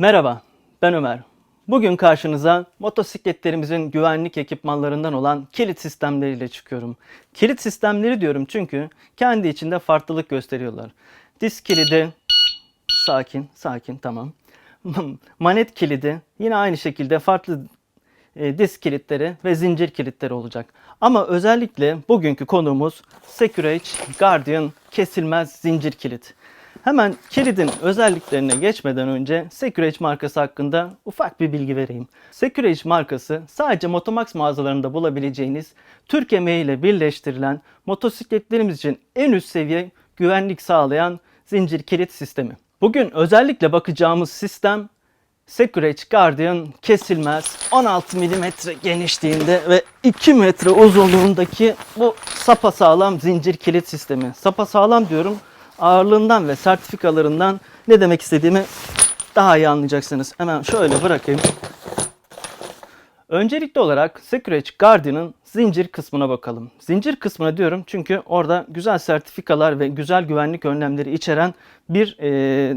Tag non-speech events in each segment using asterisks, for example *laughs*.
Merhaba, ben Ömer. Bugün karşınıza motosikletlerimizin güvenlik ekipmanlarından olan kilit sistemleriyle çıkıyorum. Kilit sistemleri diyorum çünkü kendi içinde farklılık gösteriyorlar. Disk kilidi, sakin, sakin, tamam. *laughs* Manet kilidi yine aynı şekilde farklı e, disk kilitleri ve zincir kilitleri olacak. Ama özellikle bugünkü konuğumuz Securage Guardian kesilmez zincir kilit. Hemen kilidin özelliklerine geçmeden önce Securage markası hakkında ufak bir bilgi vereyim. Securage markası sadece Motomax mağazalarında bulabileceğiniz Türk emeğiyle birleştirilen motosikletlerimiz için en üst seviye güvenlik sağlayan zincir kilit sistemi. Bugün özellikle bakacağımız sistem Securage Guardian kesilmez 16 mm genişliğinde ve 2 metre uzunluğundaki bu sapasağlam zincir kilit sistemi. Sapasağlam diyorum ağırlığından ve sertifikalarından ne demek istediğimi daha iyi anlayacaksınız. Hemen şöyle bırakayım. Öncelikli olarak Securage Guardian'ın zincir kısmına bakalım. Zincir kısmına diyorum çünkü orada güzel sertifikalar ve güzel güvenlik önlemleri içeren bir e,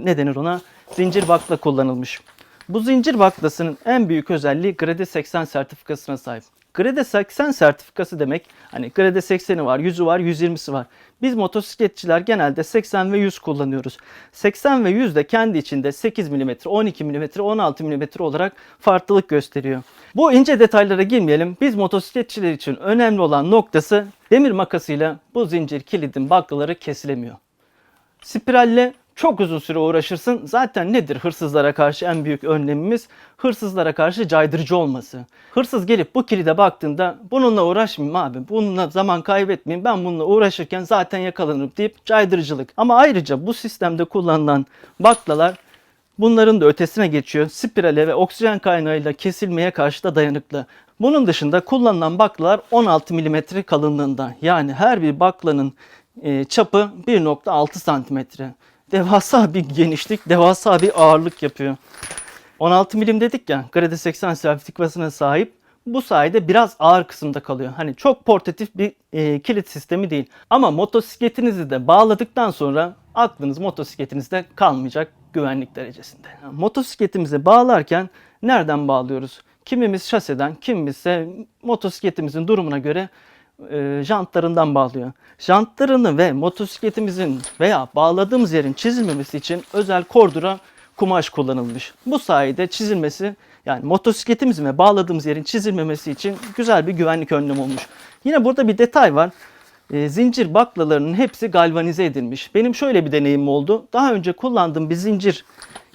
ne denir ona zincir bakla kullanılmış. Bu zincir baklasının en büyük özelliği Grade 80 sertifikasına sahip. Grade 80 sertifikası demek hani Grade 80'i var, 100'ü var, 120'si var. Biz motosikletçiler genelde 80 ve 100 kullanıyoruz. 80 ve 100 de kendi içinde 8 mm, 12 mm, 16 mm olarak farklılık gösteriyor. Bu ince detaylara girmeyelim. Biz motosikletçiler için önemli olan noktası demir makasıyla bu zincir kilidin baklaları kesilemiyor. Spiralle çok uzun süre uğraşırsın. Zaten nedir hırsızlara karşı en büyük önlemimiz? Hırsızlara karşı caydırıcı olması. Hırsız gelip bu kilide baktığında bununla uğraşmayayım abi. Bununla zaman kaybetmeyeyim. Ben bununla uğraşırken zaten yakalanırım deyip caydırıcılık. Ama ayrıca bu sistemde kullanılan baklalar bunların da ötesine geçiyor. Spirale ve oksijen kaynağıyla kesilmeye karşı da dayanıklı. Bunun dışında kullanılan baklalar 16 mm kalınlığında. Yani her bir baklanın çapı 1.6 santimetre devasa bir genişlik, devasa bir ağırlık yapıyor. 16 milim dedik ya, Grade 80 sertifikasına sahip. Bu sayede biraz ağır kısımda kalıyor. Hani çok portatif bir e, kilit sistemi değil. Ama motosikletinizi de bağladıktan sonra aklınız motosikletinizde kalmayacak güvenlik derecesinde. Yani bağlarken nereden bağlıyoruz? Kimimiz şaseden, kimimiz ise motosikletimizin durumuna göre e, jantlarından bağlıyor. Jantlarını ve motosikletimizin veya bağladığımız yerin çizilmemesi için özel kordura kumaş kullanılmış. Bu sayede çizilmesi yani motosikletimizin ve bağladığımız yerin çizilmemesi için güzel bir güvenlik önlemi olmuş. Yine burada bir detay var. E, zincir baklalarının hepsi galvanize edilmiş. Benim şöyle bir deneyimim oldu. Daha önce kullandığım bir zincir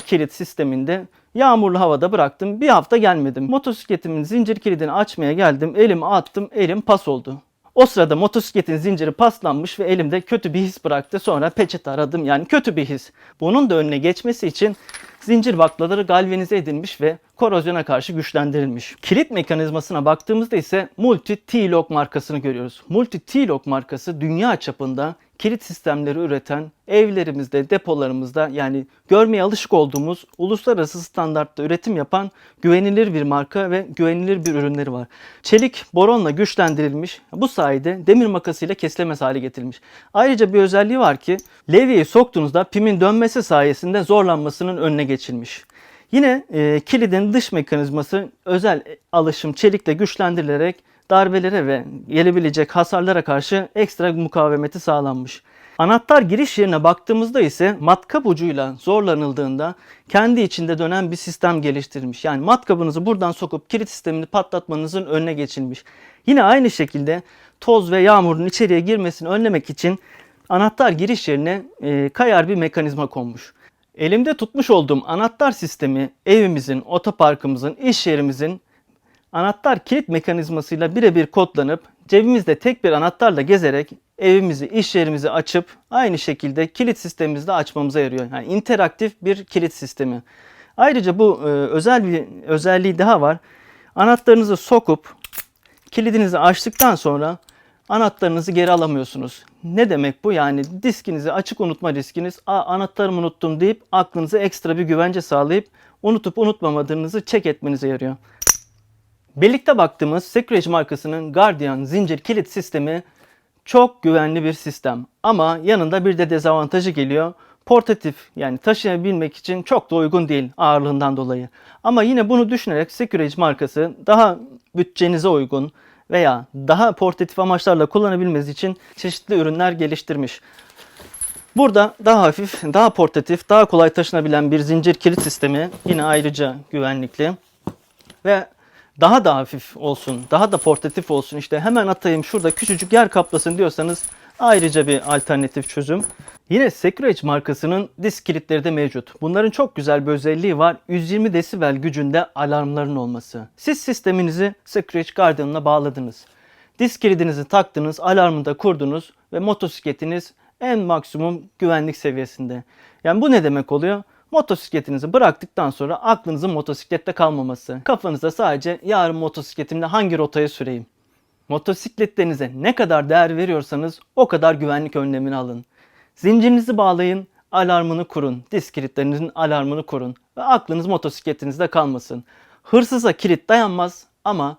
kilit sisteminde Yağmurlu havada bıraktım. Bir hafta gelmedim. Motosikletimin zincir kilidini açmaya geldim. Elimi attım. Elim pas oldu. O sırada motosikletin zinciri paslanmış ve elimde kötü bir his bıraktı. Sonra peçete aradım yani kötü bir his. Bunun da önüne geçmesi için zincir baklaları galvanize edilmiş ve korozyona karşı güçlendirilmiş. Kilit mekanizmasına baktığımızda ise Multi T-Lock markasını görüyoruz. Multi T-Lock markası dünya çapında kilit sistemleri üreten evlerimizde, depolarımızda yani görmeye alışık olduğumuz uluslararası standartta üretim yapan güvenilir bir marka ve güvenilir bir ürünleri var. Çelik boronla güçlendirilmiş, bu sayede demir makasıyla kesilemez hale getirilmiş. Ayrıca bir özelliği var ki levyeyi soktuğunuzda pimin dönmesi sayesinde zorlanmasının önüne geçilmiş. Yine e, kilidin dış mekanizması özel alışım çelikle güçlendirilerek darbelere ve gelebilecek hasarlara karşı ekstra mukavemeti sağlanmış. Anahtar giriş yerine baktığımızda ise matkap ucuyla zorlanıldığında kendi içinde dönen bir sistem geliştirilmiş. Yani matkabınızı buradan sokup kilit sistemini patlatmanızın önüne geçilmiş. Yine aynı şekilde toz ve yağmurun içeriye girmesini önlemek için anahtar giriş yerine e, kayar bir mekanizma konmuş. Elimde tutmuş olduğum anahtar sistemi evimizin, otoparkımızın, iş yerimizin anahtar kilit mekanizmasıyla birebir kodlanıp cebimizde tek bir anahtarla gezerek evimizi, iş yerimizi açıp aynı şekilde kilit sistemimizi de açmamıza yarıyor. Yani interaktif bir kilit sistemi. Ayrıca bu e, özel bir özelliği daha var. Anahtarınızı sokup kilidinizi açtıktan sonra anahtarınızı geri alamıyorsunuz. Ne demek bu? Yani diskinizi açık unutma riskiniz, Aa, anahtarımı unuttum deyip aklınıza ekstra bir güvence sağlayıp unutup unutmamadığınızı çek etmenize yarıyor. Birlikte baktığımız Securage markasının Guardian zincir kilit sistemi çok güvenli bir sistem. Ama yanında bir de dezavantajı geliyor. portatif yani taşıyabilmek için çok da uygun değil ağırlığından dolayı. Ama yine bunu düşünerek Securage markası daha bütçenize uygun veya daha portatif amaçlarla kullanabilmeniz için çeşitli ürünler geliştirmiş. Burada daha hafif, daha portatif, daha kolay taşınabilen bir zincir kilit sistemi yine ayrıca güvenlikli ve daha da hafif olsun, daha da portatif olsun işte hemen atayım şurada küçücük yer kaplasın diyorsanız ayrıca bir alternatif çözüm. Yine Securage markasının disk kilitleri de mevcut. Bunların çok güzel bir özelliği var. 120 desibel gücünde alarmların olması. Siz sisteminizi Securage Guardian'la bağladınız. Disk kilidinizi taktınız, alarmı da kurdunuz ve motosikletiniz en maksimum güvenlik seviyesinde. Yani bu ne demek oluyor? Motosikletinizi bıraktıktan sonra aklınızın motosiklette kalmaması. Kafanızda sadece yarın motosikletimle hangi rotaya süreyim? Motosikletlerinize ne kadar değer veriyorsanız o kadar güvenlik önlemini alın. Zincirinizi bağlayın, alarmını kurun. Disk kilitlerinizin alarmını kurun. Ve aklınız motosikletinizde kalmasın. Hırsıza kilit dayanmaz ama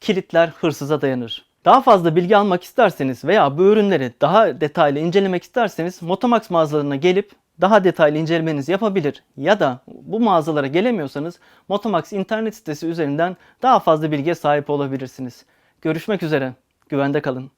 kilitler hırsıza dayanır. Daha fazla bilgi almak isterseniz veya bu ürünleri daha detaylı incelemek isterseniz Motomax mağazalarına gelip daha detaylı incelemenizi yapabilir ya da bu mağazalara gelemiyorsanız Motomax internet sitesi üzerinden daha fazla bilgiye sahip olabilirsiniz. Görüşmek üzere. Güvende kalın.